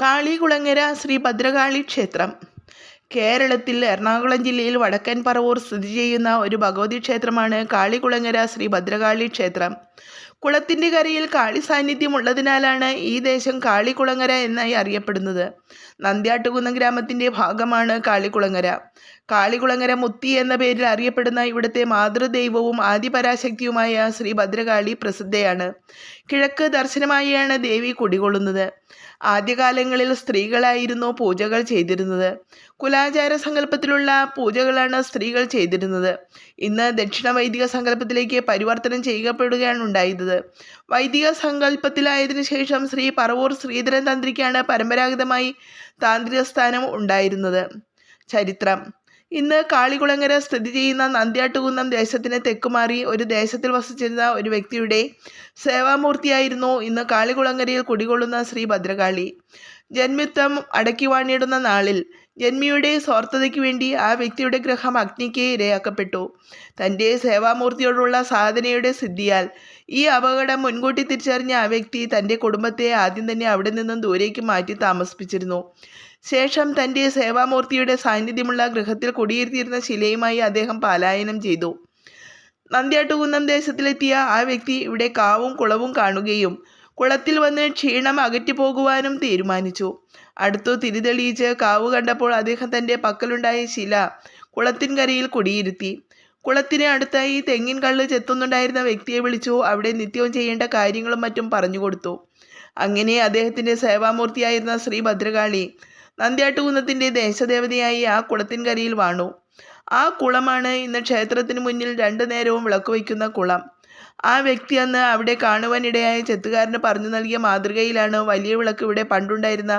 കാളികുളങ്ങര ശ്രീ ഭദ്രകാളി ക്ഷേത്രം. കേരളത്തിൽ എറണാകുളം ജില്ലയിൽ വടക്കൻ പറവൂർ സ്ഥിതി ചെയ്യുന്ന ഒരു ഭഗവതി ക്ഷേത്രമാണ് കാളികുളങ്ങര ശ്രീ ഭദ്രകാളി ക്ഷേത്രം. കുളത്തിന്റെ കരയിൽ കാളി സാന്നിധ്യം ഉള്ളതിനാലാണ് ഈ ദേശം കാളികുളങ്ങര എന്നായി അറിയപ്പെടുന്നത്. നന്ദ്യാട്ടുകുന്നം ഗ്രാമത്തിന്റെ ഭാഗമാണ് കാളികുളങ്ങര. കാളികുളങ്ങര മുത്തി എന്ന പേരിൽ അറിയപ്പെടുന്ന ഇവിടുത്തെ മാതൃദൈവവും ആദിപരാശക്തിയുമായ ശ്രീ ഭദ്രകാളി പ്രസിദ്ധയാണ്. കിഴക്ക് ദർശനമായാണ് ദേവി കുടികൊള്ളുന്നത്. ആദ്യകാലങ്ങളിൽ സ്ത്രീകളായിരുന്നു പൂജകൾ ചെയ്തിരുന്നത്. കുലാചാര സങ്കല്പത്തിലുള്ള പൂജകളാണ് സ്ത്രീകൾ ചെയ്തിരുന്നത്. ഇന്ന് ദക്ഷിണ വൈദിക സങ്കല്പത്തിലേക്ക് പരിവർത്തനം ചെയ്യപ്പെടുകയാണ് ഉണ്ടായത് വൈദിക സങ്കല്പത്തിലായതിനു ശേഷം ശ്രീ പറവൂർ ശ്രീധരൻ തന്ത്രിക്കാണ് പരമ്പരാഗതമായി താന്ത്രിക സ്ഥാനം ഉണ്ടായിരുന്നത്. ചരിത്രം. ഇന്ന് കാളികുളങ്ങര സ്ഥിതി ചെയ്യുന്ന നന്ദ്യാട്ടുകുന്നം ദേശത്തിന് തെക്കുമാറി ഒരു ദേശത്തിൽ വസിച്ചിരുന്ന ഒരു വ്യക്തിയുടെ സേവാമൂർത്തിയായിരുന്നു ഇന്ന് കാളികുളങ്ങരയിൽ കുടികൊള്ളുന്ന ശ്രീ ഭദ്രകാളി. ജന്മിത്വം അടക്കി വാണിടുന്ന നാളിൽ ജന്മിയുടെ സ്വാർത്ഥതയ്ക്ക് വേണ്ടി ആ വ്യക്തിയുടെ ഗ്രഹം അഗ്നിക്ക് ഇരയാക്കപ്പെട്ടു. തന്റെ സേവാമൂർത്തിയോടുള്ള സാധനയുടെ സിദ്ധിയാൽ ഈ അപകടം മുൻകൂട്ടി തിരിച്ചറിഞ്ഞ ആ വ്യക്തി തന്റെ കുടുംബത്തെ ആദ്യം തന്നെ അവിടെ നിന്നും ദൂരേക്ക് മാറ്റി താമസിപ്പിച്ചിരുന്നു. ശേഷം തന്റെ സേവാമൂർത്തിയുടെ സാന്നിധ്യമുള്ള ഗൃഹത്തിൽ കുടിയിരുത്തിയിരുന്ന ശിലയുമായി അദ്ദേഹം പലായനം ചെയ്തു. നന്ദ്യാട്ടുകുന്നം ദേശത്തിലെത്തിയ ആ വ്യക്തി ഇവിടെ കാവും കുളവും കാണുകയും കുളത്തിൽ വന്ന് ക്ഷീണം അകറ്റിപ്പോകുവാനും തീരുമാനിച്ചു. അടുത്തു തിരിതെളിയിച്ച് കാവ് കണ്ടപ്പോൾ അദ്ദേഹം തന്റെ പക്കലുണ്ടായ ശില കുളത്തിൻകരയിൽ കുടിയിരുത്തി. കുളത്തിന് അടുത്തായി തെങ്ങിൻ കള്ള് ചെത്തുന്നുണ്ടായിരുന്ന വ്യക്തിയെ വിളിച്ചു അവിടെ നിത്യവും ചെയ്യേണ്ട കാര്യങ്ങളും മറ്റും പറഞ്ഞു കൊടുത്തു. അങ്ങനെ അദ്ദേഹത്തിന്റെ സേവാമൂർത്തിയായിരുന്ന ശ്രീ ഭദ്രകാളി നന്ദ്യാട്ടുകുന്നത്തിന്റെ ദേശദേവതയായി ആ കുളത്തിൻകരയിൽ വാണു. ആ കുളമാണ് ഇന്ന് ക്ഷേത്രത്തിന് മുന്നിൽ രണ്ടു നേരവും വിളക്ക് വയ്ക്കുന്ന കുളം. ആ വ്യക്തി അന്ന് അവിടെ കാണുവാനിടയായ ചെത്തുകാരന് പറഞ്ഞു നൽകിയ മാതൃകയിലാണ് വലിയ വിളക്ക് ഇവിടെ പണ്ടുണ്ടായിരുന്ന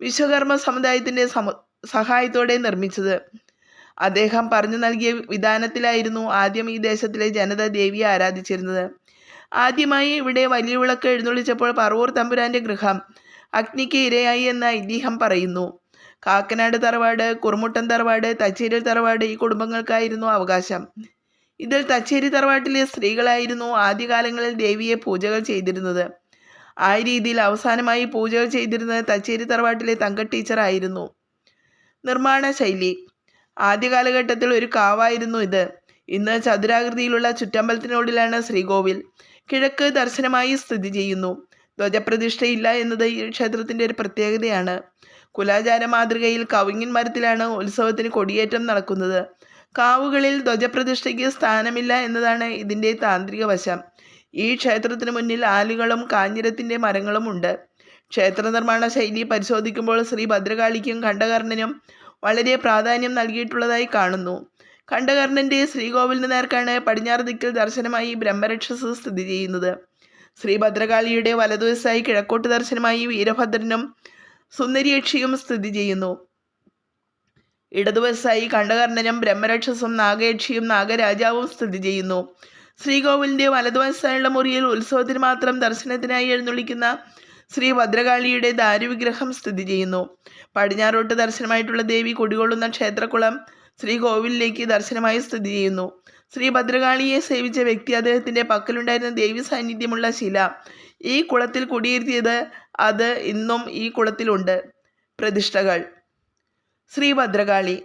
വിശ്വകർമ്മ സമുദായത്തിന്റെ സമ സഹായത്തോടെ നിർമ്മിച്ചത്. അദ്ദേഹം പറഞ്ഞു നൽകിയ വിധാനത്തിലായിരുന്നു ആദ്യം ഈ ദേശത്തിലെ ജനത ദേവിയെ ആരാധിച്ചിരുന്നത്. ആദ്യമായി ഇവിടെ വലിയ വിളക്ക് എഴുന്നള്ളിച്ചപ്പോൾ പറവൂർ തമ്പുരാന്റെ ഗൃഹം അഗ്നിക്ക് ഇരയായി എന്ന് ഐതിഹ്യം പറയുന്നു. കാക്കനാട് തറവാട് കുറുമുട്ടൻ തറവാട് തച്ചേരി തറവാട് ഈ കുടുംബങ്ങൾക്കായിരുന്നു അവകാശം. ഇതിൽ തച്ചേരി തറവാട്ടിലെ സ്ത്രീകളായിരുന്നു ആദ്യകാലങ്ങളിൽ ദേവിയെ പൂജകൾ ചെയ്തിരുന്നത്. ആ രീതിയിൽ അവസാനമായി പൂജകൾ ചെയ്തിരുന്നത് തച്ചേരി തറവാട്ടിലെ തങ്ക ടീച്ചറായിരുന്നു നിർമ്മാണ ശൈലി. ആദ്യ കാലഘട്ടത്തിൽ ഒരു കാവായിരുന്നു ഇത്. ഇന്ന് ചതുരാകൃതിയിലുള്ള ചുറ്റമ്പലത്തിനോടിലാണ് ശ്രീകോവിൽ. കിഴക്ക് ദർശനമായി സ്ഥിതി ചെയ്യുന്നു. ധ്വജപ്രതിഷ്ഠയില്ല എന്നത് ഈ ക്ഷേത്രത്തിന്റെ ഒരു പ്രത്യേകതയാണ്. കുലാചാര മാതൃകയിൽ കവിങ്ങിൻ മരത്തിലാണ് ഉത്സവത്തിന് കൊടിയേറ്റം നടക്കുന്നത്. കാവുകളിൽ ധ്വജപ്രതിഷ്ഠയ്ക്ക് സ്ഥാനമില്ല എന്നതാണ് ഇതിന്റെ താന്ത്രിക വശം. ഈ ക്ഷേത്രത്തിന് മുന്നിൽ ആലുകളും കാഞ്ഞിരത്തിന്റെ മരങ്ങളും ഉണ്ട്. ക്ഷേത്ര നിർമ്മാണ ശൈലി പരിശോധിക്കുമ്പോൾ ശ്രീ ഭദ്രകാളിക്കും കണ്ഠകർണനും വളരെ പ്രാധാന്യം നൽകിയിട്ടുള്ളതായി കാണുന്നു. കണ്ഠകർണന്റെ ശ്രീകോവിലിന് നേർക്കാണ് പടിഞ്ഞാറ് ദിക്കിൽ ദർശനമായി ബ്രഹ്മരക്ഷസ് സ്ഥിതി ചെയ്യുന്നത്. ശ്രീ ഭദ്രകാളിയുടെ വലതുവശായി കിഴക്കോട്ട് ദർശനമായി വീരഭദ്രനും സുന്ദരിയക്ഷിയും സ്ഥിതി ചെയ്യുന്നു. ഇടതുവശായി കണ്ഠകർണനും ബ്രഹ്മരക്ഷസും നാഗയക്ഷിയും നാഗരാജാവും സ്ഥിതി ചെയ്യുന്നു. ശ്രീകോവിലിന്റെ വലതുവശായുള്ള മുറിയിൽ ഉത്സവത്തിന് മാത്രം ദർശനത്തിനായി എഴുന്നള്ളിക്കുന്ന ശ്രീ ഭദ്രകാളിയുടെ ദാരുവിഗ്രഹം സ്ഥിതി ചെയ്യുന്നു. പടിഞ്ഞാറോട്ട് ദർശനമായിട്ടുള്ള ദേവി കുടികൊള്ളുന്ന ക്ഷേത്രക്കുളം ശ്രീകോവിലിലേക്ക് ദർശനമായി സ്ഥിതി ചെയ്യുന്നു. ശ്രീ ഭദ്രകാളിയെ സേവിച്ച വ്യക്തി അദ്ദേഹത്തിന്റെ പക്കലുണ്ടായിരുന്ന ദേവി സാന്നിധ്യമുള്ള ശില. ഈ കുളത്തിൽ കുടിയിരുത്തിയത് അത് ഇന്നും ഈ കുളത്തിലുണ്ട്. പ്രതിഷ്ഠകൾ. ശ്രീ ഭദ്രകാളി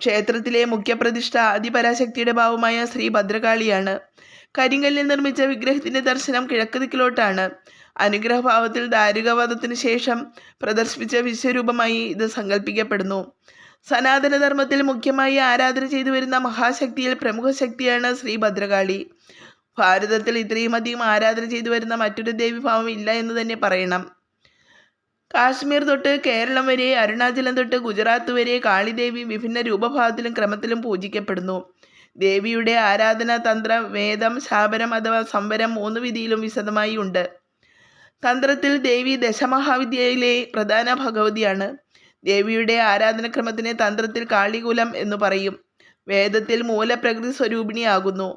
ക്ഷേത്രത്തിലെ മുഖ്യപ്രതിഷ്ഠ ആദിപരാശക്തിയുടെ ഭാവമായ ശ്രീ ഭദ്രകാളിയാണ് കരിങ്കല്ലിൽ നിർമ്മിച്ച വിഗ്രഹത്തിന്റെ ദർശനം കിഴക്ക് ദിക്കിലോട്ടാണ്. അനുഗ്രഹഭാവത്തിൽ ദാരികവധത്തിന് ശേഷം പ്രദർശിപ്പിച്ച വിശ്വരൂപമായി ഇത് സങ്കല്പിക്കപ്പെടുന്നു സനാതനധർമ്മത്തിൽ മുഖ്യമായി ആരാധന ചെയ്തു വരുന്ന മഹാശക്തിയിൽ പ്രമുഖ ശക്തിയാണ് ശ്രീ ഭദ്രകാളി. ഭാരതത്തിൽ ഇത്രയും അധികം ആരാധന ചെയ്തു വരുന്ന മറ്റൊരു ദേവിഭാവം ഇല്ല എന്ന് തന്നെ പറയണം. കാശ്മീർ തൊട്ട് കേരളം വരെ അരുണാചലം തൊട്ട് ഗുജറാത്ത് വരെ കാളിദേവി വിഭിന്ന രൂപഭാവത്തിലും ക്രമത്തിലും പൂജിക്കപ്പെടുന്നു. ദേവിയുടെ ആരാധന തന്ത്ര വേദം ശാപനം അഥവാ സംവരം മൂന്ന് വിധിയിലും വിശദമായി ഉണ്ട്. തന്ത്രത്തിൽ ദേവി ദശമഹാവിദ്യയിലെ പ്രധാന ഭഗവതിയാണ്. ദേവിയുടെ ആരാധനക്രമത്തിന് തന്ത്രത്തിൽ കാളികുലം എന്ന് പറയും. വേദത്തിൽ മൂലപ്രകൃതി സ്വരൂപിണിയാകുന്നു.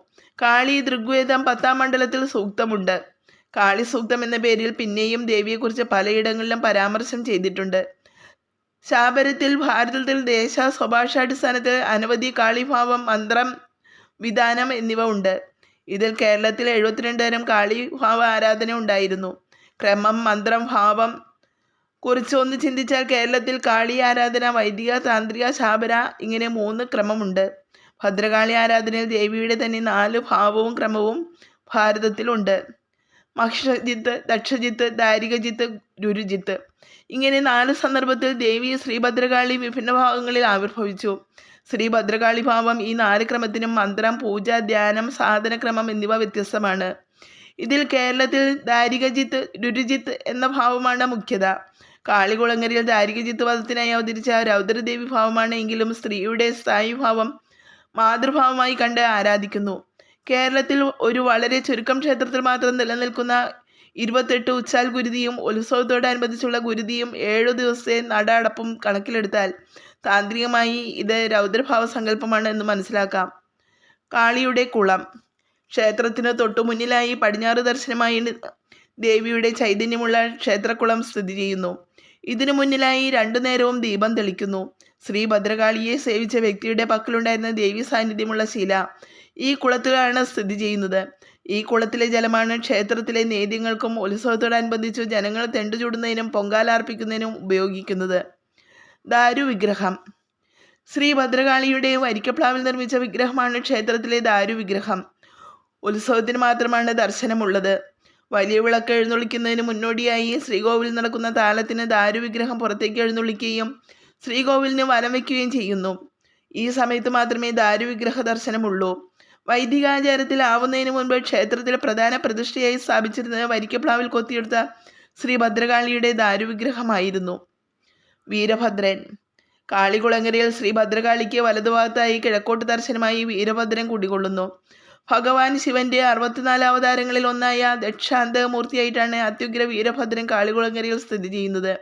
കാളി ദൃഗ്വേദം പത്താം മണ്ഡലത്തിൽ സൂക്തമുണ്ട്. കാളി സൂക്തം എന്ന പേരിൽ പിന്നെയും ദേവിയെക്കുറിച്ച് പലയിടങ്ങളിലും പരാമർശം ചെയ്തിട്ടുണ്ട്. ശാപരത്തിൽ ഭാരതത്തിൽ ദേശ സ്വഭാഷാടിസ്ഥാനത്തിൽ അനവധി കാളിഭാവം മന്ത്രം വിധാനം എന്നിവ ഉണ്ട്. ഇതിൽ കേരളത്തിൽ എഴുപത്തിരണ്ട് തരം കാളിഭാവ ആരാധന ഉണ്ടായിരുന്നു. ക്രമം മന്ത്രം ഭാവം കുറിച്ച് ഒന്ന് ചിന്തിച്ചാൽ കേരളത്തിൽ കാളി ആരാധന വൈദിക താന്ത്രിക ശാബര ഇങ്ങനെ മൂന്ന് ക്രമമുണ്ട്. ഭദ്രകാളി ആരാധനയിൽ ദേവിയുടെ തന്നെ നാല് ഭാവവും ക്രമവും ഭാരതത്തിലുണ്ട്. മഹിഷജിത്ത് ദക്ഷജിത്ത് ദാരികജിത്ത് രുരുജിത്ത് ഇങ്ങനെ നാല് സന്ദർഭത്തിൽ ദേവി ശ്രീഭദ്രകാളി വിഭിന്ന ഭാഗങ്ങളിൽ ആവിർഭവിച്ചു. ശ്രീഭദ്രകാളി ഭാവം ഈ നാല് ക്രമത്തിനും മന്ത്രം പൂജ ധ്യാനം സാധനക്രമം എന്നിവ വ്യത്യസ്തമാണ്. ഇതിൽ കേരളത്തിൽ ദാരികജിത്ത് രുരുജിത്ത് എന്ന ഭാവമാണ് മുഖ്യത. കാളികുളങ്ങരയിൽ ദാരികജിത്ത് പദത്തിനായി അവതരിച്ച രൗദ്രദേവി ഭാവമാണ് എങ്കിലും സ്ത്രീയുടെ സ്ഥായി ഭാവം മാതൃഭാവമായി കണ്ട് ആരാധിക്കുന്നു. കേരളത്തിൽ ഒരു വളരെ ചുരുക്കം ക്ഷേത്രത്തിൽ മാത്രം നിലനിൽക്കുന്ന ഇരുപത്തെട്ട് ഉച്ചാൽ ഗുരുതിയും ഉത്സവത്തോടനുബന്ധിച്ചുള്ള ഗുരുതിയും ഏഴു ദിവസത്തെ നട അടപ്പും കണക്കിലെടുത്താൽ താന്ത്രികമായി ഇത് രൗദ്രഭാവ സങ്കല്പമാണ് എന്ന് മനസ്സിലാക്കാം. കാളിയുടെ കുളം. ക്ഷേത്രത്തിന് തൊട്ടു മുന്നിലായി പടിഞ്ഞാറ് ദർശനമായി ദേവിയുടെ ചൈതന്യമുള്ള ക്ഷേത്രക്കുളം സ്ഥിതി ചെയ്യുന്നു. ഇതിനു മുന്നിലായി രണ്ടു നേരവും ദീപം തെളിക്കുന്നു. ശ്രീ ഭദ്രകാളിയെ സേവിച്ച വ്യക്തിയുടെ പക്കലുണ്ടായിരുന്ന ദേവി സാന്നിധ്യമുള്ള ശില ഈ കുളത്തിലാണ് സ്ഥിതി ചെയ്യുന്നത്. ഈ കുളത്തിലെ ജലമാണ് ക്ഷേത്രത്തിലെ നേദ്യങ്ങൾക്കും ഉത്സവത്തോടനുബന്ധിച്ചു ജനങ്ങൾ തെണ്ടുചൂടുന്നതിനും പൊങ്കാലാർപ്പിക്കുന്നതിനും ഉപയോഗിക്കുന്നത്. ദാരു വിഗ്രഹം ശ്രീ ഭദ്രകാളിയുടെ വരിക്കപ്ലാവിൽ നിർമ്മിച്ച വിഗ്രഹമാണ് ക്ഷേത്രത്തിലെ ദാരു വിഗ്രഹം ഉത്സവത്തിന് മാത്രമാണ് ദർശനമുള്ളത്. വലിയ വിളക്ക് എഴുന്നള്ളിക്കുന്നതിന് മുന്നോടിയായി ശ്രീകോവിൽ നടക്കുന്ന താലത്തിന് ദാരുവിഗ്രഹം പുറത്തേക്ക് എഴുന്നള്ളിക്കുകയും ശ്രീകോവിലിന് വലം വയ്ക്കുകയും ചെയ്യുന്നു. ഈ സമയത്ത് മാത്രമേ ദാരുവിഗ്രഹ ദർശനമുള്ളൂ. വൈദികാചാരത്തിൽ ആവുന്നതിന് മുൻപ് ക്ഷേത്രത്തിലെ പ്രധാന പ്രതിഷ്ഠയായി സ്ഥാപിച്ചിരുന്നത് വരിക്കപ്ലാവിൽ കൊത്തിയെടുത്ത ശ്രീ ഭദ്രകാളിയുടെ ദാരുവിഗ്രഹമായിരുന്നു. വീരഭദ്രൻ. കാളികുളങ്ങരയിൽ ശ്രീ ഭദ്രകാളിക്ക് വലതുഭാഗത്തായി കിഴക്കോട്ട് ദർശനമായി വീരഭദ്രൻ കുടികൊള്ളുന്നു. ഭഗവാൻ ശിവന്റെ അറുപത്തിനാല് അവതാരങ്ങളിൽ ഒന്നായ ദക്ഷാന്ത മൂർത്തിയായിട്ടാണ് അത്യുഗ്ര വീരഭദ്രൻ കാളികുളങ്ങരയിൽ സ്ഥിതി ചെയ്യുന്നത്.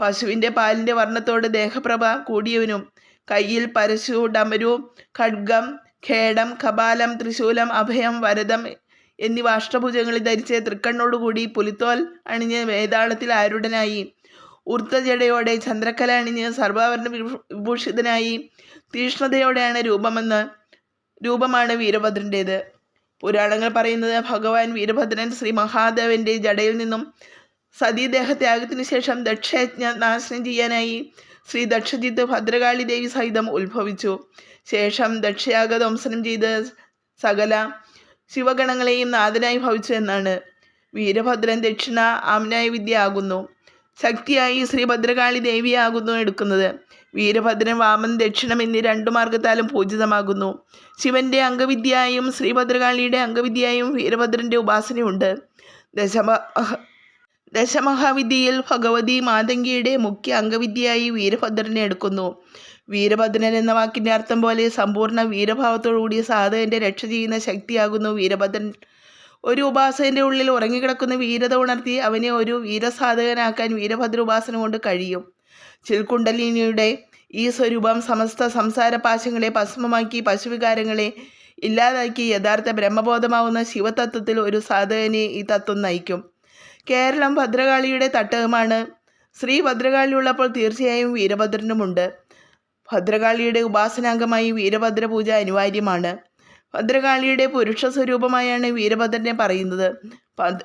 പശുവിന്റെ പാലിന്റെ വർണത്തോട് ദേഹപ്രഭ കൂടിയവനും കയ്യിൽ പരശു ഡമരു ഖഡ്ഗം ഖേടം കപാലം തൃശൂലം അഭയം വരദം എന്നിവ അഷ്ടഭുജങ്ങളിൽ ധരിച്ച് തൃക്കണ്ണോടുകൂടി പുലിത്തോൽ അണിഞ്ഞ് വേതാളത്തിൽ ആരുടനായി ഊർത്തജടയോടെ ചന്ദ്രക്കല അണിഞ്ഞ് സർവാഭരണ വിഭൂഷിതനായി. തീഷ്ണതയോടെയാണ് രൂപമെന്ന് രൂപമാണ് വീരഭദ്രന്റേത്. പുരാണങ്ങൾ പറയുന്നത് ഭഗവാൻ വീരഭദ്രൻ ശ്രീ മഹാദേവന്റെ ജടയിൽ നിന്നും സതീദേഹത്യാഗത്തിന് ശേഷം ദക്ഷയജ്ഞ നാശനം ചെയ്യാനായി ശ്രീ ദക്ഷജിത്ത് ഭദ്രകാളി ദേവി സഹിതം ഉത്ഭവിച്ചു. ശേഷം ദക്ഷയാഗ ധ്വംസനം ചെയ്ത് സകല ശിവഗണങ്ങളെയും നാഥനായി ഭവിച്ചു എന്നാണ്. വീരഭദ്രൻ ദക്ഷിണ ആംനായ വിദ്യ ആകുന്നു. ശക്തിയായി ശ്രീ ഭദ്രകാളി ദേവിയാകുന്നു എടുക്കുന്നത്. വീരഭദ്രൻ വാമൻ ദക്ഷിണം എന്നീ രണ്ടു മാർഗത്താലും പൂജിതമാകുന്നു. ശിവന്റെ അംഗവിദ്യയായും ശ്രീഭദ്രകാളിയുടെ അംഗവിദ്യയായും വീരഭദ്രന്റെ ഉപാസനയുണ്ട്. ദശമ ദശമഹാവിദ്യയിൽ ഭഗവതി മാതങ്കിയുടെ മുഖ്യ അംഗവിദ്യയായി വീരഭദ്രനെ എടുക്കുന്നു. വീരഭദ്രൻ എന്ന വാക്കിന്റെ അർത്ഥം പോലെ സമ്പൂർണ വീരഭാവത്തോടുകൂടിയ സാധകന്റെ രക്ഷ ചെയ്യുന്ന ശക്തിയാകുന്നു വീരഭദ്രൻ. ഒരു ഉപാസകന്റെ ഉള്ളിൽ ഉറങ്ങിക്കിടക്കുന്ന വീരത ഉണർത്തി അവനെ ഒരു വീരസാധകനാക്കാൻ വീരഭദ്ര ഉപാസന കൊണ്ട് കഴിയും. ചിൽക്കുണ്ടലിനിയുടെ ഈ സ്വരൂപം സമസ്ത സംസാര പാശങ്ങളെ ഭസ്മമാക്കി പശുവികാരങ്ങളെ ഇല്ലാതാക്കി യഥാർത്ഥ ബ്രഹ്മബോധമാവുന്ന ശിവതത്വത്തിൽ ഒരു സാധകനെ ഈ തത്വം നയിക്കും. കേരളം ഭദ്രകാളിയുടെ തട്ടകമാണ്. ശ്രീ ഭദ്രകാളി ഉള്ളപ്പോൾ തീർച്ചയായും വീരഭദ്രനുമുണ്ട്. ഭദ്രകാളിയുടെ ഉപാസനാംഗമായി വീരഭദ്ര പൂജ അനിവാര്യമാണ്. ഭദ്രകാളിയുടെ പുരുഷ സ്വരൂപമായാണ് വീരഭദ്രനെ പറയുന്നത്.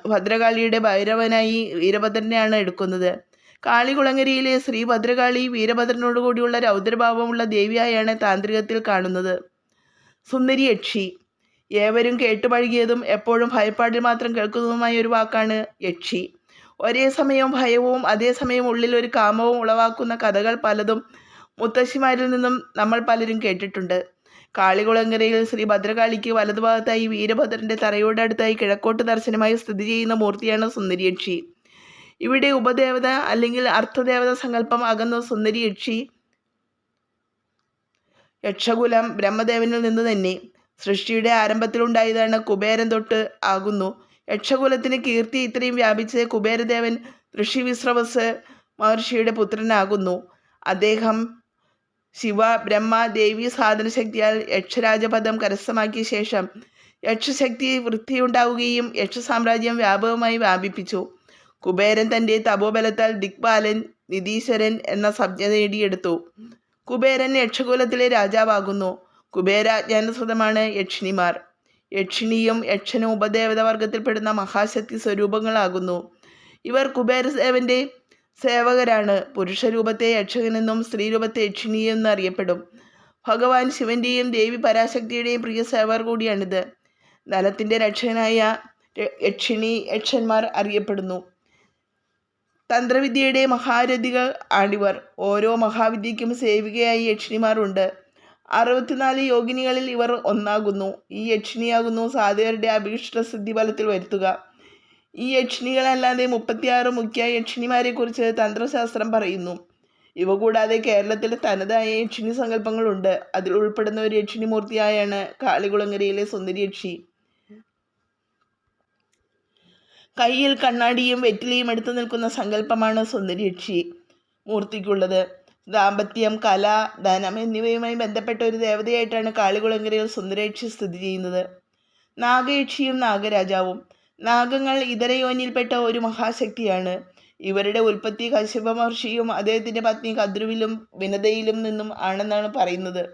ഭദ്രകാളിയുടെ ഭൈരവനായി വീരഭദ്രനെയാണ് എടുക്കുന്നത്. കാളികുളങ്ങരയിലെ ശ്രീ ഭദ്രകാളി വീരഭദ്രനോടുകൂടിയുള്ള രൗദ്രഭാവമുള്ള ദേവിയായാണ് താന്ത്രികത്തിൽ കാണുന്നത്. സുന്ദരി യക്ഷി ഏവരും കേട്ടുപഴകിയതും എപ്പോഴും ഭയപ്പാടിൽ മാത്രം കേൾക്കുന്നതുമായ ഒരു വാക്കാണ് യക്ഷി. ഒരേ സമയം ഭയവും അതേസമയം ഉള്ളിൽ ഒരു കാമവും ഉളവാക്കുന്ന കഥകൾ പലതും മുത്തശ്ശിമാരിൽ നിന്നും നമ്മൾ പലരും കേട്ടിട്ടുണ്ട്. കാളികുളങ്ങരയിൽ ശ്രീ ഭദ്രകാളിക്ക് വലതുഭാഗത്തായി വീരഭദ്രന്റെ തറയോടടുത്തായി കിഴക്കോട്ട് ദർശനമായി സ്ഥിതി ചെയ്യുന്ന മൂർത്തിയാണ് സുന്ദരിയക്ഷി. ഇവിടെ ഉപദേവത അല്ലെങ്കിൽ അർത്ഥദേവത സങ്കല്പം അകന്ന സുന്ദരി യക്ഷി യക്ഷകുലം ബ്രഹ്മദേവനിൽ നിന്ന് തന്നെ സൃഷ്ടിയുടെ ആരംഭത്തിലുണ്ടായതാണ് കുബേരൻ തൊട്ട് ആകുന്നു. യക്ഷകുലത്തിന് കീർത്തി ഇത്രയും വ്യാപിച്ച് കുബേരദേവൻ ഋഷി വിശ്രവസ് മഹർഷിയുടെ പുത്രനാകുന്നു. അദ്ദേഹം ശിവ ബ്രഹ്മ ദേവി സാധനശക്തിയാൽ യക്ഷരാജപദം കരസ്ഥമാക്കിയ ശേഷം യക്ഷശക്തി വൃത്തിയുണ്ടാവുകയും യക്ഷസാമ്രാജ്യം വ്യാപകമായി വ്യാപിപ്പിച്ചു. കുബേരൻ തന്റെ തപോബലത്താൽ ദിക്പാലൻ നിധീശ്വരൻ എന്ന സംജ്ഞ നേടിയെടുത്തു. കുബേരൻ യക്ഷകുലത്തിലെ രാജാവാകുന്നു. കുബേരാജ്ഞാനുസൃതമാണ് യക്ഷിണിമാർ. യക്ഷിണിയും യക്ഷനും ഉപദേവത വർഗത്തിൽപ്പെടുന്ന മഹാശക്തി സ്വരൂപങ്ങളാകുന്നു. ഇവർ കുബേരദേവന്റെ സേവകരാണ്. പുരുഷരൂപത്തെ യക്ഷകനെന്നും സ്ത്രീരൂപത്തെ യക്ഷിണിയെന്നും അറിയപ്പെടും ഭഗവാൻ ശിവന്റെയും ദേവി പരാശക്തിയുടെയും പ്രിയ സേവർ കൂടിയാണിത്. നലത്തിന്റെ രക്ഷകനായ യക്ഷിണി യക്ഷന്മാർ അറിയപ്പെടുന്നു. തന്ത്രവിദ്യയുടെ മഹാരഥികൾ ആണിവർ ഓരോ മഹാവിദ്യയ്ക്കും സേവികയായി യക്ഷിണിമാരുണ്ട്. അറുപത്തിനാല് യോഗിനികളിൽ ഇവർ ഒന്നാകുന്നു. ഈ യക്ഷിണിയാകുന്നു സാധകരുടെ അഭീഷ്ട സിദ്ധി ഫലത്തിൽ വരുത്തുക. ഈ യക്ഷിണികളല്ലാതെ മുപ്പത്തിയാറ് മുഖ്യ യക്ഷിണിമാരെക്കുറിച്ച് തന്ത്രശാസ്ത്രം പറയുന്നു. ഇവ കൂടാതെ കേരളത്തിൽ തനതായ യക്ഷിണി സങ്കല്പങ്ങളുണ്ട്. അതിൽ ഉൾപ്പെടുന്ന ഒരു യക്ഷിണി മൂർത്തിയായാണ് കാളികുളങ്ങരയിലെ സുന്ദരി യക്ഷി. കയ്യിൽ കണ്ണാടിയും വെറ്റിലയും എടുത്തു നിൽക്കുന്ന സങ്കല്പമാണ് സുന്ദരിയക്ഷി. മൂർത്തിക്കുള്ളത്. ദാമ്പത്യം കല ധനം എന്നിവയുമായി ബന്ധപ്പെട്ട ഒരു ദേവതയായിട്ടാണ് കാളികുളങ്കരയിൽ സുന്ദരയക്ഷി സ്ഥിതി ചെയ്യുന്നത്. നാഗയക്ഷിയും നാഗരാജാവും. നാഗങ്ങൾ ഇതരയോനിയിൽപ്പെട്ട ഒരു മഹാശക്തിയാണ്. ഇവരുടെ ഉൽപ്പത്തി കശ്യപ മഹർഷിയും അദ്ദേഹത്തിന്റെ പത്നി കദ്രുവിലും വിനതയിലും നിന്നും ആണെന്നാണ് പറയുന്നത്.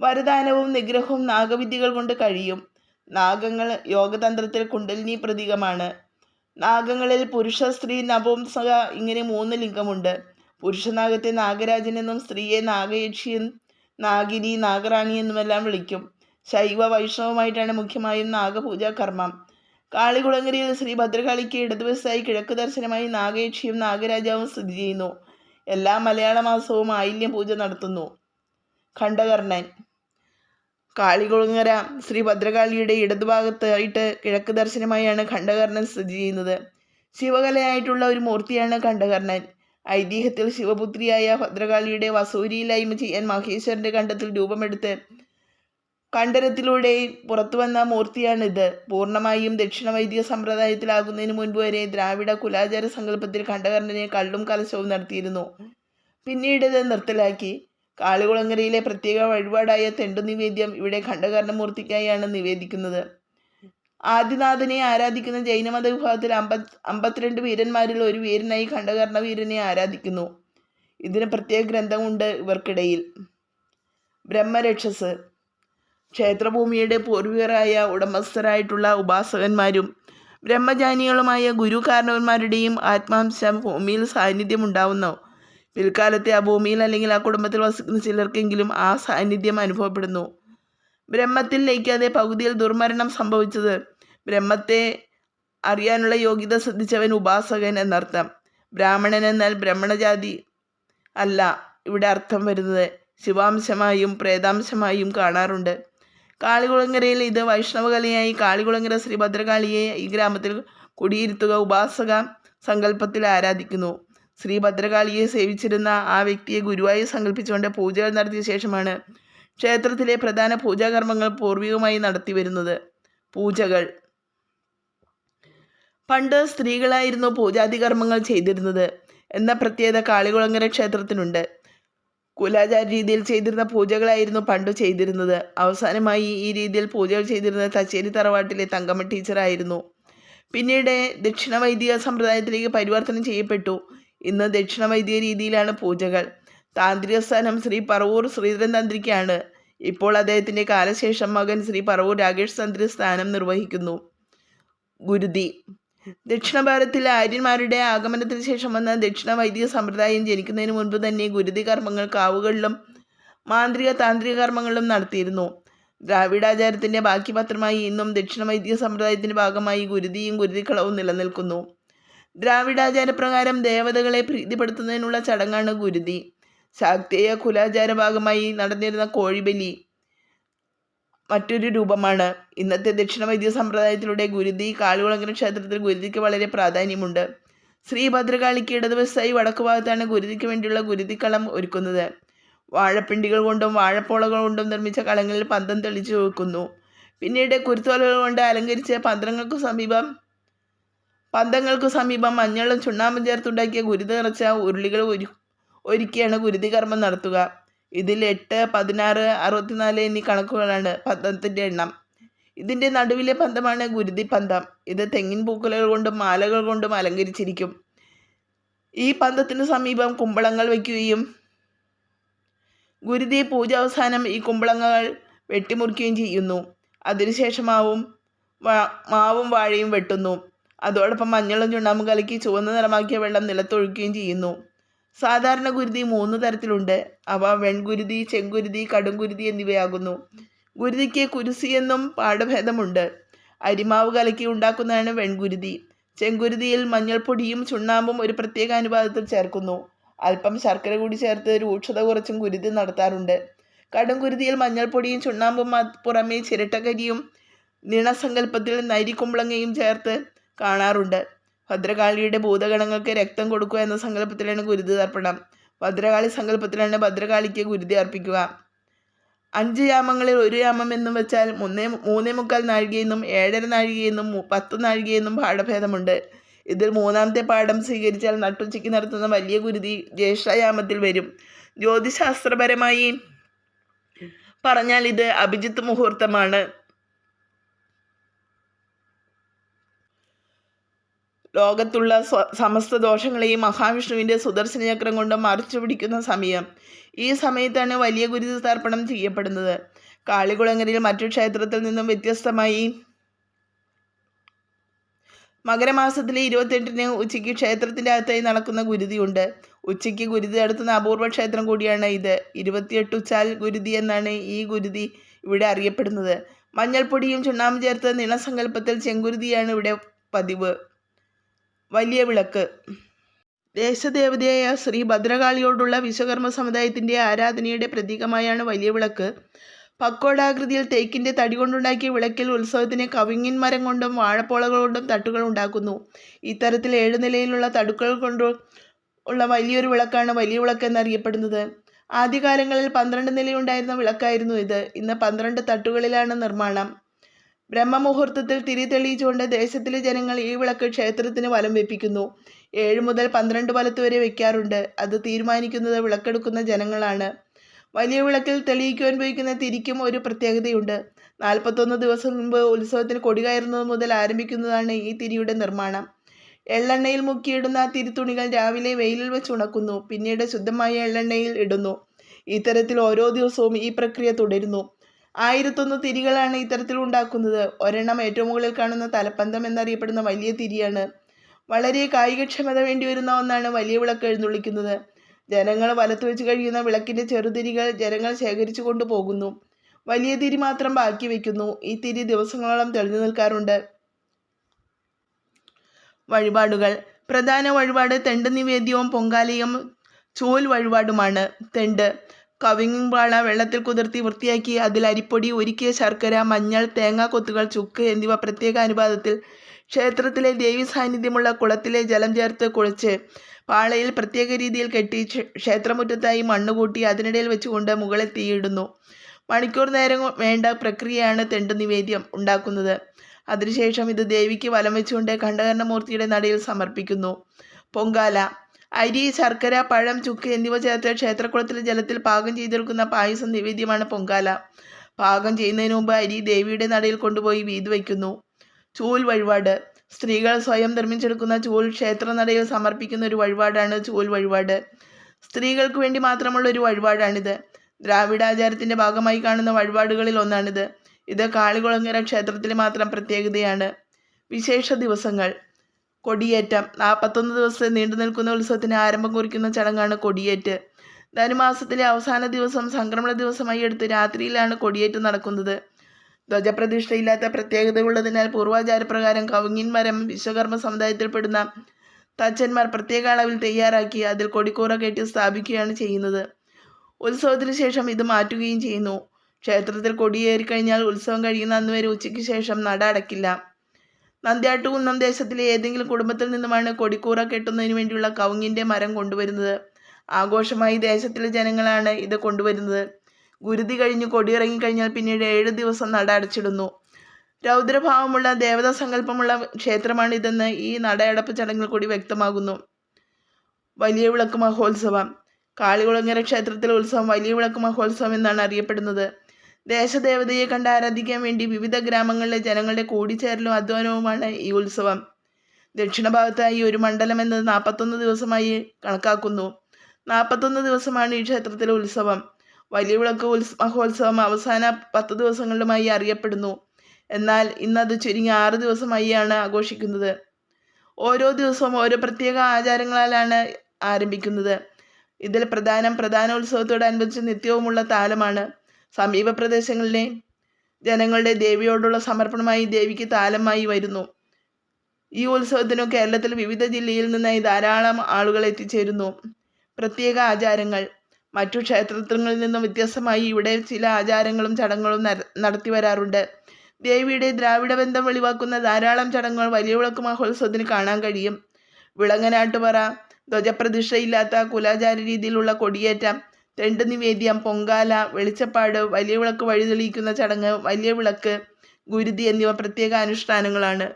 വരദാനവും നിഗ്രഹവും നാഗവിദ്യകൾ കൊണ്ട് കഴിയും. നാഗങ്ങൾ യോഗതന്ത്രത്തിൽ കുണ്ടലിനി പ്രതീകമാണ്. നാഗങ്ങളിൽ പുരുഷ സ്ത്രീ നപുംസക ഇങ്ങനെ മൂന്ന് ലിംഗമുണ്ട്. പുരുഷനാഗത്തെ നാഗരാജൻ എന്നും സ്ത്രീയെ നാഗയക്ഷിയും നാഗിനി നാഗറാണി എന്നുമെല്ലാം വിളിക്കും. ശൈവ വൈഷ്ണവുമായിട്ടാണ് മുഖ്യമായും നാഗപൂജാ കർമ്മം. കാളികുളങ്ങരയിൽ ശ്രീ ഭദ്രകാളിക്ക് ഇടതുവശത്തായി കിഴക്ക് ദർശനമായി നാഗയക്ഷിയും നാഗരാജാവും സ്ഥിതി ചെയ്യുന്നു. എല്ലാ മലയാള മാസവും ആയില്യം പൂജ നടത്തുന്നു. ഖണ്ഡകർണൻ കാളികുളങ്ങര ശ്രീ ഭദ്രകാളിയുടെ ഇടതുഭാഗത്തായിട്ട് കിഴക്ക് ദർശനമായാണ് ഖണ്ഡകർണൻ സ്ഥിതി ചെയ്യുന്നത്. ശിവകലയായിട്ടുള്ള ഒരു മൂർത്തിയാണ് ഖണ്ഡകർണൻ. ഐതിഹ്യത്തിൽ ശിവപുത്രിയായ ഭദ്രകാളിയുടെ വസൂരിയിലായ്മ ചെയ്യാൻ മഹേശ്വരന്റെ കണ്ടത്തിൽ രൂപമെടുത്ത് പുറത്തു വന്ന മൂർത്തിയാണിത്. പൂർണമായും ദക്ഷിണ വൈദിക സമ്പ്രദായത്തിലാകുന്നതിന് മുൻപ് വരെ ദ്രാവിഡ കുലാചാര സങ്കല്പത്തിൽ ഖണ്ഡകർണനെ കള്ളും കലശവും നടത്തിയിരുന്നു. പിന്നീട് ഇത് നിർത്തലാക്കി. കാളികുളങ്ങരയിലെ പ്രത്യേക വഴിപാടായ തെണ്ടു നിവേദ്യം ഇവിടെ ഖണ്ഡകർണമൂർത്തിക്കായാണ് നിവേദിക്കുന്നത്. ആദിനാഥനെ ആരാധിക്കുന്ന ജൈനമത വിഭാഗത്തിൽ അമ്പത് അമ്പത്തിരണ്ട് വീരന്മാരിൽ ഒരു വീരനായി ഖണ്ഡകർണ വീരനെ ആരാധിക്കുന്നു. ഇതിന് പ്രത്യേക ഗ്രന്ഥമുണ്ട് ഇവർക്കിടയിൽ. ബ്രഹ്മരക്ഷസ്. ക്ഷേത്രഭൂമിയുടെ പൂർവികരായ ഉടമസ്ഥരായിട്ടുള്ള ഉപാസകന്മാരും ബ്രഹ്മജാനികളുമായ ഗുരു കാരണവന്മാരുടെയും ആത്മാംശം ഭൂമിയിൽ സാന്നിധ്യം ഉണ്ടാവുന്നു പിൽക്കാലത്തെ ആ ഭൂമിയിൽ അല്ലെങ്കിൽ ആ കുടുംബത്തിൽ വസിക്കുന്ന ചിലർക്കെങ്കിലും ആ സാന്നിധ്യം അനുഭവപ്പെടുന്നു. ബ്രഹ്മത്തിൽ ലയിക്കാതെ പകുതിയിൽ ദുർമരണം സംഭവിച്ചത് ബ്രഹ്മത്തെ അറിയാനുള്ള യോഗ്യത സിദ്ധിച്ചവൻ ഉപാസകൻ എന്നർത്ഥം. ബ്രാഹ്മണൻ എന്നാൽ ബ്രഹ്മണജാതി അല്ല ഇവിടെ അർത്ഥം വരുന്നത് ശിവാംശമായും പ്രേതാംശമായും കാണാറുണ്ട്. കാളികുളങ്ങരയിൽ ഇത് വൈഷ്ണവകലയായി കാളികുളങ്ങര ശ്രീ ഭദ്രകാളിയെ ഈ ഗ്രാമത്തിൽ കുടിയിരുത്തുക ഉപാസക സങ്കല്പത്തിൽ ആരാധിക്കുന്നു. ശ്രീ ഭദ്രകാളിയെ സേവിച്ചിരുന്ന ആ വ്യക്തിയെ ഗുരുവായി സങ്കല്പിച്ചുകൊണ്ട് പൂജകൾ നടത്തിയ ശേഷമാണ് ക്ഷേത്രത്തിലെ പ്രധാന പൂജാകർമ്മങ്ങൾ പൂർവികമായി നടത്തി വരുന്നത്. പൂജകൾ. പണ്ട് സ്ത്രീകളായിരുന്നു പൂജാതി കർമ്മങ്ങൾ ചെയ്തിരുന്നത്. എന്ന പ്രത്യേകത കാളികുളങ്ങര ക്ഷേത്രത്തിനുണ്ട്. കുലാചാര രീതിയിൽ ചെയ്തിരുന്ന പൂജകളായിരുന്നു പണ്ട് ചെയ്തിരുന്നത്. അവസാനമായി ഈ രീതിയിൽ പൂജകൾ ചെയ്തിരുന്നത് തച്ചേരി തറവാട്ടിലെ തങ്കമ്മ ടീച്ചറായിരുന്നു. പിന്നീട് ദക്ഷിണ വൈദിക സമ്പ്രദായത്തിലേക്ക് പരിവർത്തനം ചെയ്യപ്പെട്ടു. ഇന്ന് ദക്ഷിണ വൈദ്യ രീതിയിലാണ് പൂജകൾ. താന്ത്രിക സ്ഥാനം ശ്രീ പറവൂർ ശ്രീധരൻ തന്ത്രിക്കാണ്. ഇപ്പോൾ അദ്ദേഹത്തിന്റെ കാലശേഷം മകൻ ശ്രീ പറവൂർ രാകേഷ് തന്ത്രി സ്ഥാനം നിർവഹിക്കുന്നു. ഗുരുതി. ദക്ഷിണ ഭാരതത്തിൽ ആര്യന്മാരുടെ ആഗമനത്തിന് ശേഷം വന്ന ദക്ഷിണ വൈദിക സമ്പ്രദായം ജനിക്കുന്നതിന് മുൻപ് തന്നെ ഗുരുതി കർമ്മങ്ങൾ കാവുകളിലും മാന്ത്രിക താന്ത്രിക കർമ്മങ്ങളിലും നടത്തിയിരുന്നു. ദ്രാവിഡാചാരത്തിന്റെ ബാക്കി പത്രമായി ഇന്നും ദക്ഷിണ വൈദിക സമ്പ്രദായത്തിന്റെ ഭാഗമായി ഗുരുതിയും ഗുരുതിക്കളവും നിലനിൽക്കുന്നു. ദ്രാവിഡാചാരപ്രകാരം ദേവതകളെ പ്രീതിപ്പെടുത്തുന്നതിനുള്ള ചടങ്ങാണ് ഗുരുതി. ശാക്തേയ കുലാചാര ഭാഗമായി നടന്നിരുന്ന കോഴിബലി മറ്റൊരു രൂപമാണ്. ഇന്നത്തെ ദക്ഷിണ വൈദ്യ സമ്പ്രദായത്തിലൂടെ ഗുരുതി കാളികുളങ്ങര ക്ഷേത്രത്തിൽ ഗുരുതിക്ക് വളരെ പ്രാധാന്യമുണ്ട്. ശ്രീ ഭദ്രകാളിക്ക് ഇടതുവശത്തായി വടക്കു ഭാഗത്താണ് ഗുരുതിക്ക് വേണ്ടിയുള്ള ഗുരുതിക്കളം ഒരുക്കുന്നത്. വാഴപ്പിണ്ടികൾ കൊണ്ടും വാഴപ്പോളകൾ കൊണ്ടും നിർമ്മിച്ച കളങ്ങളിൽ പന്തം തെളിച്ചു വെക്കുന്നു. പിന്നീട് കുരുത്തോലകൾ കൊണ്ട് അലങ്കരിച്ച് പന്ത്രങ്ങൾക്ക് സമീപം പന്തങ്ങൾക്ക് സമീപം മഞ്ഞളും ചുണ്ണാമ്പും ചേർത്തുണ്ടാക്കിയ ഗുരുതി നിറച്ച ഉരുളികൾ ഒരു ഒരുക്കിയാണ് ഗുരുതി കർമ്മം നടത്തുക. ഇതിൽ എട്ട് പതിനാറ് അറുപത്തിനാല് എന്നീ കണക്കുകളാണ് പന്തത്തിന്റെ എണ്ണം. ഇതിന്റെ നടുവിലെ പന്തമാണ് ഗുരുതി പന്തം. ഇത് തെങ്ങിൻ പൂക്കലുകൾ കൊണ്ടും മാലകൾ കൊണ്ടും അലങ്കരിച്ചിരിക്കും. ഈ പന്തത്തിന് സമീപം കുമ്പളങ്ങൾ വയ്ക്കുകയും ഗുരുതി പൂജ അവസാനം ഈ കുമ്പളങ്ങൾ വെട്ടിമുറിക്കുകയും ചെയ്യുന്നു. അതിനുശേഷമാവും മാവും വാഴയും വെട്ടുന്നു. അതോടൊപ്പം മഞ്ഞളും ചുണ്ണാമ്പും കലക്കി ചുവന്ന നിറമാക്കിയ വെള്ളം നിലത്തൊഴിക്കുകയും ചെയ്യുന്നു. സാധാരണ ഗുരുതി മൂന്ന് തരത്തിലുണ്ട്. അവ വെൺകുരുതി ചെങ്കുരുതി കടുംകുരുതി എന്നിവയാകുന്നു. ഗുരുതിക്ക് കുരുസി എന്നും പാഠഭേദമുണ്ട്. അരിമാവ് കലക്കി ഉണ്ടാക്കുന്നതാണ് വെൺകുരുതി ചെങ്കുരുതിയിൽ മഞ്ഞൾപ്പൊടിയും ചുണ്ണാമ്പും ഒരു പ്രത്യേക അനുപാതത്തിൽ ചേർക്കുന്നു. അല്പം ശർക്കര കൂടി ചേർത്ത് രൂക്ഷത കുറച്ചും കുരുതി നടത്താറുണ്ട്. കടും കുരുതിയിൽ മഞ്ഞൾപ്പൊടിയും ചുണ്ണാമ്പും പുറമേ ചിരട്ടക്കരിയും നിണസങ്കല്പത്തിൽ നരിക്കുമ്പളങ്ങയും ചേർത്ത് കാണാറുണ്ട്. ഭദ്രകാളിയുടെ ഭൂതഗണങ്ങൾക്ക് രക്തം കൊടുക്കുക എന്ന സങ്കല്പത്തിലാണ് ഗുരുതി തർപ്പണം. ഭദ്രകാളി സങ്കല്പത്തിലാണ് ഭദ്രകാളിക്ക് ഗുരുതി അർപ്പിക്കുക. അഞ്ച് യാമങ്ങളിൽ ഒരു യാമം എന്നും വെച്ചാൽ മൂന്നേ മൂന്നേ മുക്കാൽ നാഴികയെന്നും ഏഴര നാഴികയെന്നും പത്ത് നാഴികയെന്നും പാഠഭേദമുണ്ട്. ഇതിൽ മൂന്നാമത്തെ പാഠം സ്വീകരിച്ചാൽ നട്ടുച്ചയ്ക്ക് നടത്തുന്ന വലിയ ഗുരുതി ജ്യേഷ്ഠയാമത്തിൽ വരും. ജ്യോതിശാസ്ത്രപരമായി പറഞ്ഞാൽ ഇത് അഭിജിത്ത് മുഹൂർത്തമാണ്. ലോകത്തുള്ള സമസ്ത ദോഷങ്ങളെയും മഹാവിഷ്ണുവിന്റെ സുദർശന ചക്രം കൊണ്ട് മറിച്ചു പിടിക്കുന്ന സമയം. ഈ സമയത്താണ് വലിയ ഗുരുതർപ്പണം ചെയ്യപ്പെടുന്നത്. കാളികുളങ്ങരയിൽ മറ്റു ക്ഷേത്രത്തിൽ നിന്നും വ്യത്യസ്തമായി മകരമാസത്തിലെ ഇരുപത്തെട്ടിന് ഉച്ചയ്ക്ക് ക്ഷേത്രത്തിന്റെ അകത്തായി നടക്കുന്ന ഗുരുതിയുണ്ട്. ഉച്ചയ്ക്ക് ഗുരുതി നടത്തുന്ന അപൂർവ ക്ഷേത്രം കൂടിയാണ് ഇത്. ഇരുപത്തിയെട്ട് ഉച്ചാൽ ഗുരുതി എന്നാണ് ഈ ഗുരുതി ഇവിടെ അറിയപ്പെടുന്നത്. മഞ്ഞൾപ്പൊടിയും ചുണ്ണാമ്പ് ചേർത്ത നിളസങ്കല്പത്തിൽ ചെങ്കുരുതിയാണ് ഇവിടെ പതിവ്. വലിയ വിളക്ക്. ദേശദേവതയായ ശ്രീ ഭദ്രകാളിയോടുള്ള വിശ്വകർമ്മ സമുദായത്തിന്റെ ആരാധനയുടെ പ്രതീകമായാണ് വലിയ വിളക്ക്. പക്കോടാകൃതിയിൽ തേക്കിന്റെ തടി കൊണ്ടുണ്ടാക്കിയ വിളക്കിൽ ഉത്സവത്തിന് കവിങ്ങിൻ മരം കൊണ്ടും വാഴപ്പോളകൾ കൊണ്ടും തട്ടുകൾ ഉണ്ടാക്കുന്നു. ഇത്തരത്തിൽ ഏഴ് നിലയിലുള്ള തടുക്കൾ കൊണ്ട് ഉള്ള വലിയൊരു വിളക്കാണ് വലിയ വിളക്ക് എന്നറിയപ്പെടുന്നത്. ആദ്യകാലങ്ങളിൽ പന്ത്രണ്ട് നിലയുണ്ടായിരുന്ന വിളക്കായിരുന്നു ഇത്. ഇന്ന് പന്ത്രണ്ട് തട്ടുകളിലാണ് നിർമ്മാണം. ബ്രഹ്മമുഹൂർത്തത്തിൽ തിരി തെളിയിച്ചുകൊണ്ട് ദേശത്തിലെ ജനങ്ങൾ ഈ വിളക്ക് ക്ഷേത്രത്തിന് വലം വെപ്പിക്കുന്നു. ഏഴ് മുതൽ പന്ത്രണ്ട് വലത്ത് വരെ വെക്കാറുണ്ട്. അത് തീരുമാനിക്കുന്നത് വിളക്കെടുക്കുന്ന ജനങ്ങളാണ്. വലിയ വിളക്കിൽ തെളിയിക്കുവാൻ പോയിക്കുന്ന തിരിക്കും ഒരു പ്രത്യേകതയുണ്ട്. നാൽപ്പത്തൊന്ന് ദിവസം മുമ്പ് ഉത്സവത്തിന് കൊടികയറുന്നത് മുതൽ ആരംഭിക്കുന്നതാണ് ഈ തിരിയുടെ നിർമ്മാണം. എള്ളെണ്ണയിൽ മുക്കിയിടുന്ന തിരിത്തുണികൾ രാവിലെ വെയിലിൽ വെച്ച് ഉണക്കുന്നു. പിന്നീട് ശുദ്ധമായ എള്ളെണ്ണയിൽ ഇടുന്നു. ഇത്തരത്തിൽ ഓരോ ദിവസവും ഈ പ്രക്രിയ തുടരുന്നു. ആയിരത്തൊന്ന് തിരികളാണ് ഇത്തരത്തിൽ ഉണ്ടാക്കുന്നത്. ഒരെണ്ണം ഏറ്റവും മുകളിൽ കാണുന്ന തലപ്പന്തം എന്നറിയപ്പെടുന്ന വലിയ തിരിയാണ്. വളരെ കായികക്ഷമത വേണ്ടി വരുന്ന ഒന്നാണ് വലിയ വിളക്ക് എഴുന്നള്ളിക്കുന്നത്. ജനങ്ങൾ വലത്തു വെച്ച് കഴിയുന്ന വിളക്കിന്റെ ചെറുതിരികൾ ജനങ്ങൾ ശേഖരിച്ചു കൊണ്ടുപോകുന്നു വലിയ തിരി മാത്രം ബാക്കി വയ്ക്കുന്നു ഈ തിരി ദിവസങ്ങളോളം തെളിഞ്ഞു നിൽക്കാറുണ്ട്. വഴിപാടുകൾ. പ്രധാന വഴിപാട് തെണ്ട് നിവേദ്യവും പൊങ്കാലയും ചോൽ വഴിപാടുമാണ്. തെണ്ട്. കവിങ്ങുംപാള വെള്ളത്തിൽ കുതിർത്തി വൃത്തിയാക്കി അതിൽ അരിപ്പൊടി ഒരുക്കിയ ശർക്കര മഞ്ഞൾ തേങ്ങാക്കൊത്തുകൾ ചുക്ക് എന്നിവ പ്രത്യേക അനുപാതത്തിൽ ക്ഷേത്രത്തിലെ ദേവി സാന്നിധ്യമുള്ള കുളത്തിലെ ജലം ചേർത്ത് കുഴച്ച് പാളയിൽ പ്രത്യേക രീതിയിൽ കെട്ടി ക്ഷേത്രമുറ്റത്തായി മണ്ണുകൂട്ടി അതിനിടയിൽ വെച്ചുകൊണ്ട് മുകളിൽ തീയിടുന്നു. മണിക്കൂർ നേരം വേണ്ട പ്രക്രിയയാണ് തെണ്ട് നിവേദ്യം ഉണ്ടാക്കുന്നത്. അതിനുശേഷം ഇത് ദേവിക്ക് വലം വെച്ചുകൊണ്ട് ഖണ്ഡകരണമൂർത്തിയുടെ നടയിൽ സമർപ്പിക്കുന്നു. പൊങ്കാല അരി ശർക്കര പഴം ചുക്ക് എന്നിവ ചേർത്ത് ക്ഷേത്രക്കുളത്തിലെ ജലത്തിൽ പാകം ചെയ്തെടുക്കുന്ന പായസം നിവേദ്യമാണ് പൊങ്കാല. പാകം ചെയ്യുന്നതിന് മുമ്പ് അരി ദേവിയുടെ നടയിൽ കൊണ്ടുപോയി വീതി വയ്ക്കുന്നു. ചൂൽ വഴിപാട്. സ്ത്രീകൾ സ്വയം നിർമ്മിച്ചെടുക്കുന്ന ചൂൽ ക്ഷേത്ര നടയിൽ സമർപ്പിക്കുന്ന ഒരു വഴിപാടാണ് ചൂൽ വഴിപാട്. സ്ത്രീകൾക്ക് വേണ്ടി മാത്രമുള്ള ഒരു വഴിപാടാണിത്. ദ്രാവിഡാചാരത്തിന്റെ ഭാഗമായി കാണുന്ന വഴിപാടുകളിൽ ഒന്നാണിത്. ഇത് കാളികുളങ്ങര ക്ഷേത്രത്തിൽ മാത്രം പ്രത്യേകതയാണ്. വിശേഷ ദിവസങ്ങൾ. കൊടിയേറ്റം. നാൽപ്പത്തൊന്ന് ദിവസം നീണ്ടു നിൽക്കുന്ന ഉത്സവത്തിന് ആരംഭം കുറിക്കുന്ന ചടങ്ങാണ് കൊടിയേറ്റ്. ധനുമാസത്തിലെ അവസാന ദിവസം സംക്രമണ ദിവസമായി എടുത്ത് രാത്രിയിലാണ് കൊടിയേറ്റ് നടക്കുന്നത്. ധ്വജപ്രതിഷ്ഠയില്ലാത്ത പ്രത്യേകതയുള്ളതിനാൽ പൂർവാചാരപ്രകാരം കവുങ്ങിൻ മരം വിശ്വകർമ്മ സമുദായത്തിൽപ്പെടുന്ന തച്ചന്മാർ പ്രത്യേക അളവിൽ തയ്യാറാക്കി അതിൽ കൊടിക്കൂറ കെട്ടി സ്ഥാപിക്കുകയാണ് ചെയ്യുന്നത്. ഉത്സവത്തിന് ശേഷം ഇത് മാറ്റുകയും ചെയ്യുന്നു. ക്ഷേത്രത്തിൽ കൊടിയേറിക്കഴിഞ്ഞാൽ ഉത്സവം കഴിയുന്ന അന്ന് വരെ ഉച്ചയ്ക്ക് ശേഷം നട അടക്കില്ല. നന്ദ്യാട്ടുകുന്നം ദേശത്തിലെ ഏതെങ്കിലും കുടുംബത്തിൽ നിന്നുമാണ് കൊടിക്കൂറ കെട്ടുന്നതിന് വേണ്ടിയുള്ള കവുങ്ങിന്റെ മരം കൊണ്ടുവരുന്നത്. ആഘോഷമായി ദേശത്തിലെ ജനങ്ങളാണ് ഇത് കൊണ്ടുവരുന്നത്. ഗുരുതി കഴിഞ്ഞ് കൊടിയിറങ്ങിക്കഴിഞ്ഞാൽ പിന്നീട് ഏഴ് ദിവസം നട അടച്ചിടുന്നു. രൗദ്രഭാവമുള്ള ദേവതാ സങ്കല്പമുള്ള ക്ഷേത്രമാണിതെന്ന് ഈ നടയടപ്പ് ചടങ്ങിൽ കൂടി വ്യക്തമാകുന്നു. വലിയ വിളക്ക് മഹോത്സവം. കാളികുളങ്ങര ക്ഷേത്രത്തിലെ ഉത്സവം വലിയ വിളക്ക് മഹോത്സവം എന്നാണ് അറിയപ്പെടുന്നത്. ദേശദേവതയെ കണ്ട് ആരാധിക്കാൻ വേണ്ടി വിവിധ ഗ്രാമങ്ങളിലെ ജനങ്ങളുടെ കൂടിച്ചേരലും അധ്വാനവുമാണ് ഈ ഉത്സവം. ദക്ഷിണഭാഗത്തായി ഒരു മണ്ഡലം എന്നത് നാൽപ്പത്തൊന്ന് ദിവസമായി കണക്കാക്കുന്നു. നാൽപ്പത്തൊന്ന് ദിവസമാണ് ഈ ക്ഷേത്രത്തിലെ ഉത്സവം. വലിയ വിളക്ക് മഹോത്സവം അവസാന പത്ത് ദിവസങ്ങളിലുമായി അറിയപ്പെടുന്നു. എന്നാൽ ഇന്നത് ചുരുങ്ങി ആറ് ദിവസമായിയാണ് ആഘോഷിക്കുന്നത്. ഓരോ ദിവസവും ഓരോ പ്രത്യേക ആചാരങ്ങളാലാണ് ആരംഭിക്കുന്നത്. ഇതിൽ പ്രധാനം പ്രധാന ഉത്സവത്തോടനുബന്ധിച്ച് നിത്യവുമുള്ള താലമാണ്. സമീപ പ്രദേശങ്ങളിലെ ജനങ്ങളുടെ ദേവിയോടുള്ള സമർപ്പണമായി ദേവിക്ക് താലമായി വരുന്നു. ഈ ഉത്സവത്തിനു കേരളത്തിൽ വിവിധ ജില്ലയിൽ നിന്നായി ധാരാളം ആളുകൾ എത്തിച്ചേരുന്നു. പ്രത്യേക ആചാരങ്ങൾ. മറ്റു ക്ഷേത്രങ്ങളിൽ നിന്നും വ്യത്യസ്തമായി ഇവിടെ ചില ആചാരങ്ങളും ചടങ്ങുകളും നടത്തി വരാറുണ്ട്. ദേവിയുടെ ദ്രാവിഡ ബന്ധം വെളിവാക്കുന്ന ധാരാളം ചടങ്ങുകൾ വലിയ വിളക്ക് മഹോത്സവത്തിന് കാണാൻ കഴിയും. വിളങ്ങനാട്ടുപറ ധ്വജപ്രതിഷ്ഠയില്ലാത്ത കുലാചാര രീതിയിലുള്ള കൊടിയേറ്റം തെണ്ട് നിവേദ്യം പൊങ്കാല വെളിച്ചപ്പാട് വലിയ വിളക്ക് വഴിതെളിയിക്കുന്ന ചടങ്ങ് വലിയ വിളക്ക് ഗുരുതി എന്നിവ പ്രത്യേക അനുഷ്ഠാനങ്ങളാണ്.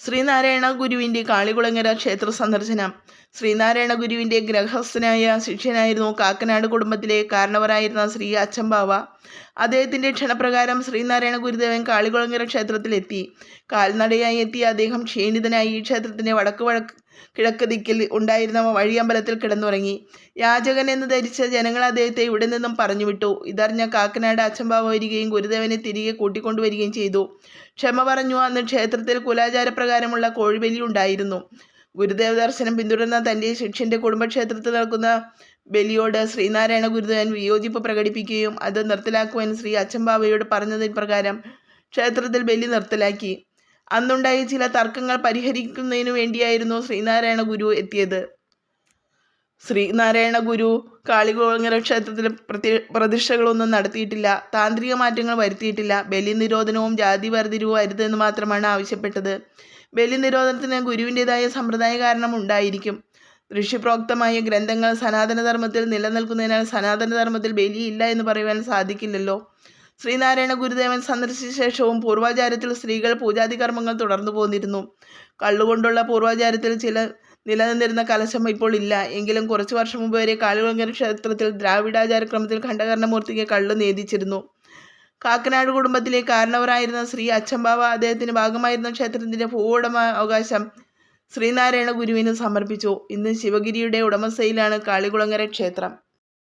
ശ്രീനാരായണ ഗുരുവിന്റെ കാളികുളങ്ങര ക്ഷേത്ര സന്ദർശനം. ശ്രീനാരായണ ഗുരുവിന്റെ ഗ്രഹസ്ഥനായ ശിഷ്യനായിരുന്നു കാക്കനാട് കുടുംബത്തിലെ കാരണവരായിരുന്ന ശ്രീ അച്ചമ്പാവ. അദ്ദേഹത്തിന്റെ ക്ഷണപ്രകാരം ശ്രീനാരായണ ഗുരുദേവൻ കാളികുളങ്ങര ക്ഷേത്രത്തിലെത്തി. കാൽനടയായി എത്തിയ അദ്ദേഹം ക്ഷീണിതനായി ഈ ക്ഷേത്രത്തിന്റെ വടക്ക് വഴക്ക് കിഴക്ക് ദിക്കിൽ ഉണ്ടായിരുന്ന വഴിയമ്പലത്തിൽ കിടന്നുറങ്ങി. യാചകൻ എന്ന് ധരിച്ച ജനങ്ങൾ അദ്ദേഹത്തെ ഇവിടെ നിന്നും പറഞ്ഞുവിട്ടു. ഇതറിഞ്ഞ കാക്കനാട് അച്ഛമ്പാവ് വരികയും ഗുരുദേവനെ തിരികെ കൂട്ടിക്കൊണ്ടുവരികയും ചെയ്തു. ക്ഷമ പറഞ്ഞു അന്ന് ക്ഷേത്രത്തിൽ കുലാചാരപ്രകാരമുള്ള കോഴിബലി ഉണ്ടായിരുന്നു. ഗുരുദേവ ദർശനം പിന്തുടർന്ന തന്റെ ശിഷ്യന്റെ കുടുംബക്ഷേത്രത്തിൽ നടക്കുന്ന ബലിയോട് ശ്രീനാരായണ ഗുരുദേവൻ വിയോജിപ്പ് പ്രകടിപ്പിക്കുകയും അത് നിർത്തലാക്കുവാൻ ശ്രീ അച്ചമ്പാവയോട് പറഞ്ഞതിന് പ്രകാരം ക്ഷേത്രത്തിൽ ബലി നിർത്തലാക്കി. അന്നുണ്ടായ ചില തർക്കങ്ങൾ പരിഹരിക്കുന്നതിനു വേണ്ടിയായിരുന്നു ശ്രീനാരായണ ഗുരു എത്തിയത്. ശ്രീനാരായണ ഗുരു കാളികുളങ്ങര ക്ഷേത്രത്തിൽ പ്രതി പ്രതിഷ്ഠകളൊന്നും നടത്തിയിട്ടില്ല. താന്ത്രിക മാറ്റങ്ങൾ വരുത്തിയിട്ടില്ല. ബലി നിരോധനവും ജാതി വേർതിരിവും അരുതെന്ന് മാത്രമാണ് ആവശ്യപ്പെട്ടത്. ബലി നിരോധനത്തിന് ഗുരുവിന്റെതായ സമ്പ്രദായ കാരണം ഉണ്ടായിരിക്കും. ഋഷിപ്രോക്തമായ ഗ്രന്ഥങ്ങൾ സനാതനധർമ്മത്തിൽ നിലനിൽക്കുന്നതിനാൽ സനാതനധർമ്മത്തിൽ ബലിയില്ല എന്ന് പറയുവാൻ സാധിക്കില്ലല്ലോ. ശ്രീനാരായണ ഗുരുദേവൻ സന്ദർശിച്ച ശേഷവും പൂർവാചാരത്തിൽ സ്ത്രീകൾ പൂജാതി കർമ്മങ്ങൾ തുടർന്നു പോന്നിരുന്നു. കള്ളുകൊണ്ടുള്ള പൂർവാചാരത്തിൽ ചില നിലനിന്നിരുന്ന കലശം ഇപ്പോൾ ഇല്ല. എങ്കിലും കുറച്ചു വർഷം മുമ്പ് വരെ കാളികുളങ്ങര ക്ഷേത്രത്തിൽ ദ്രാവിഡാചാരക്രമത്തിൽ ഖണ്ഡകർണമൂർത്തിക്ക് കള്ളു നേദിച്ചിരുന്നു. കാക്കനാട് കുടുംബത്തിലെ കാരണവരായിരുന്ന ശ്രീ അച്ചംബാവ അദ്ദേഹത്തിന് ഭാഗമായിരുന്ന ക്ഷേത്രത്തിന്റെ ഭൂവുടമ അവകാശം ശ്രീനാരായണ ഗുരുവിന് സമർപ്പിച്ചു. ഇന്ന് ശിവഗിരിയുടെ ഉടമസ്ഥയിലാണ് കാളികുളങ്ങര ക്ഷേത്രം.